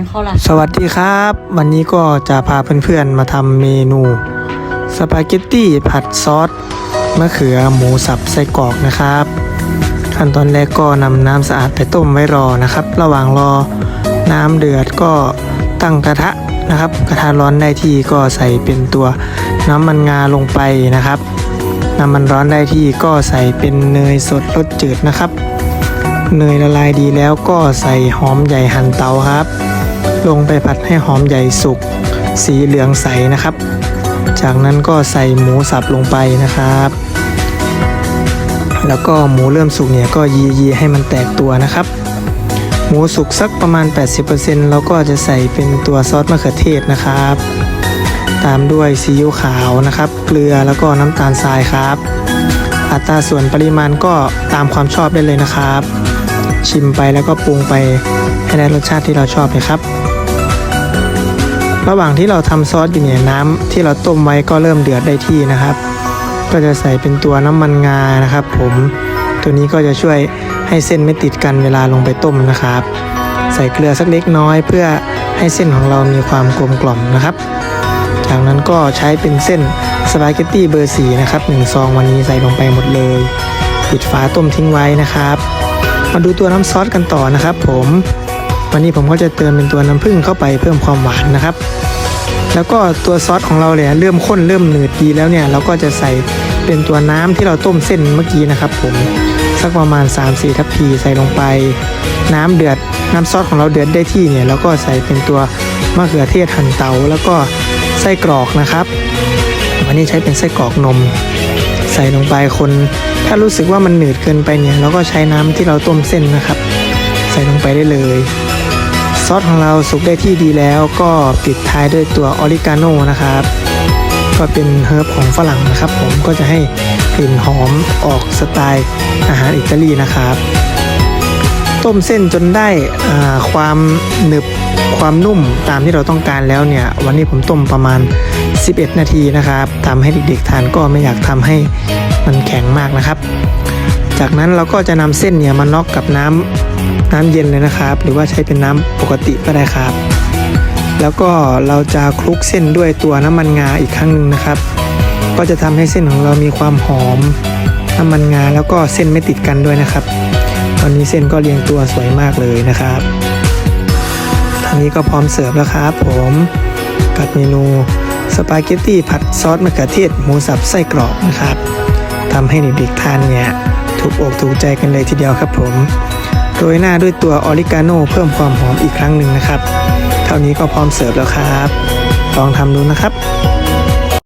มันเข้าละสวัสดีครับ วันนี้ก็จะพาเพื่อนๆมาทำเมนูสปาเกตตี้ผัดซอสมะเขือหมูสับไส้กรอกนะครับ ขั้นตอนแรกก็นำน้ำสะอาดไปต้มไว้รอนะครับ ระหว่างรอน้ำเดือดก็ตั้งกระทะนะครับ กระทะร้อนได้ที่ก็ใส่เป็นตัวน้ำมันงาลงไปนะครับ น้ำมันร้อนได้ที่ก็ใส่เป็นเนยสดรสจืดนะครับเนยละลายดีแล้วก็ใส่หอมใหญ่หั่นเตาครับ ลงไปผัดให้หอมใหญ่สุก สีเหลืองใสนะครับ จากนั้นก็ใส่หมูสับลงไปนะครับ แล้วก็หมูเริ่มสุกเนี่ยก็ยียีให้มันแตกตัวนะครับ หมูสุกสักประมาณ 80%เราก็จะใส่เป็นตัวซอสมะเขือเทศนะครับ ตามด้วยซีอิ๊วขาวนะครับ เกลือแล้วก็น้ำตาลทรายครับ อัตราส่วนปริมาณก็ตามความชอบได้เลยนะครับ ชิมไปแล้วก็ปรุงไปให้ได้รสชาติที่เราชอบเลยครับ ระหว่างที่เราทำซอสอยู่เนี่ยน้ำที่เราต้มไว้ก็เริ่มเดือดได้ที่นะครับ ก็จะใส่เป็นตัวน้ำมันงานะครับ ผมตัวนี้ก็จะช่วยให้เส้นไม่ติดกันเวลาลงไปต้มนะครับ ใส่เกลือสักเล็กน้อย เพื่อให้เส้นของเรามีความกลมกล่อมนะครับ จากนั้นก็ใช้เป็นเส้นสปาเกตตี้เบอร์สีนะครับหนึ่งซองวันนี้ใส่ลงไปหมดเลย ปิดฝาต้มทิ้งไว้นะครับ มาดูตัวน้ำซอสกันต่อนะครับ ผมวันนี้ผมก็จะเติมเป็นตัวน้ำผึ้งเข้าไปเพิ่มความหวานนะครับ แล้วก็ตัวซอสของเราเนี่ยเริ่มข้นเริ่มหนืดดีแล้วเนี่ย เราก็จะใส่เป็นตัวน้ำที่เราต้มเส้นเมื่อกี้นะครับ ผมสักประมาณ 3-4 ทัพพีใส่ลงไป น้ำเดือดน้ำซอสของเราเดือดได้ที่เนี่ยเราก็ใส่เป็นตัวมะเขือเทศหั่นเตา แล้วก็ไส้กรอกนะครับ วันนี้ใช้เป็นไส้กรอกนม ส่ลงไปคน ถ้ารู้สึกว่ามันหนืดเกินไปเนี่ยเราก็ใช้น้ำที่เราต้มเส้นนะครับ ใส่ลงไปได้เลย ซอสของเราสุกได้ที่ดีแล้วก็ปิดท้ายด้วยตัวออริกาโนนะครับ ก็เป็นเฮิร์บของฝรั่งนะครับ ผมก็จะให้กลิ่นหอมออกสไตล์อาหารอิตาลีนะครับ ต้มเส้นจนได้ความหนึบความนุ่มตามที่เราต้องการแล้วเนี่ย วันนี้ผมต้มประมาณ 11 นาทีนะครับทำให้เด็กๆทานก็ไม่อยากทำให้มันแข็งมากนะครับ จากนั้นเราก็จะนำเส้นเนี่ยมาน็อกกับน้ำน้ำเย็นเลยนะครับ หรือว่าใช้เป็นน้ำปกติก็ได้ครับ แล้วก็เราจะคลุกเส้นด้วยตัวน้ำมันงาอีกครั้งหนึ่งนะครับ ก็จะทำให้เส้นของเรามีความหอมน้ำมันงาแล้วก็เส้นไม่ติดกันด้วยนะครับ ตอนนี้เส้นก็เรียงตัวสวยมากเลยนะครับทางนี้ก็พร้อมเสิร์ฟแล้วครับผมกับเมนู สปาเกตตี้ผัดซอสมะเขือเทศหมูสับไส้กรอกนะครับทำให้เด็กๆทานเนี่ยถูกอกถูกใจกันเลยทีเดียวครับผมโรยหน้าด้วยตัวออริกาโนเพิ่มความหอมอีกครั้งหนึ่งนะครับ เท่านี้ก็พร้อมเสิร์ฟแล้วครับ ลองทำดูนะครับ